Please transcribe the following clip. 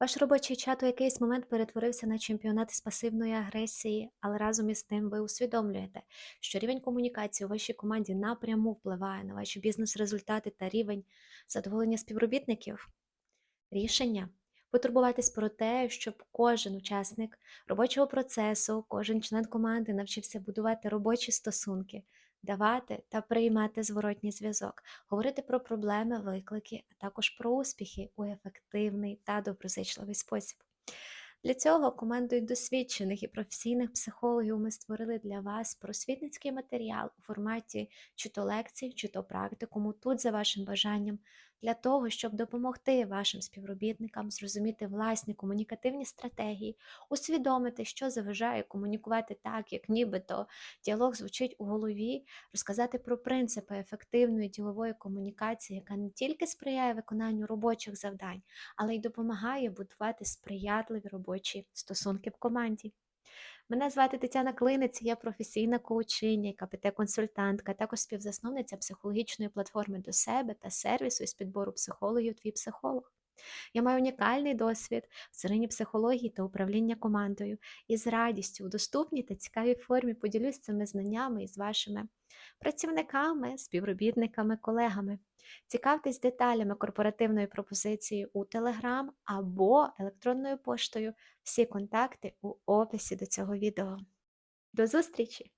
Ваш робочий чат у якийсь момент перетворився на чемпіонат з пасивної агресії, але разом із тим ви усвідомлюєте, що рівень комунікації у вашій команді напряму впливає на ваші бізнес-результати та рівень задоволення співробітників. Рішення потурбуватись про те, щоб кожен учасник робочого процесу, кожен член команди навчився будувати робочі стосунки, давати та приймати зворотній зв'язок, говорити про проблеми, виклики, а також про успіхи у ефективний та доброзичливий спосіб. Для цього командою досвідчених і професійних психологів ми створили для вас просвітницький матеріал у форматі чи то лекцій, чи то практикуму, тут за вашим бажанням, для того, щоб допомогти вашим співробітникам зрозуміти власні комунікативні стратегії, усвідомити, що заважає комунікувати так, як нібито діалог звучить у голові, розказати про принципи ефективної ділової комунікації, яка не тільки сприяє виконанню робочих завдань, але й допомагає будувати сприятливі робочі стосунки в команді. Мене звати Тетяна Клинець, я професійна коучиня, КПТ-консультантка, також співзасновниця психологічної платформи до себе та сервісу із підбору психологів Твій психолог. Я маю унікальний досвід в царині психології та управління командою і з радістю у доступній та цікавій формі поділюсь цими знаннями із вашими працівниками, співробітниками, колегами. Цікавтесь деталями корпоративної пропозиції у Telegram або електронною поштою. Всі контакти у описі до цього відео. До зустрічі!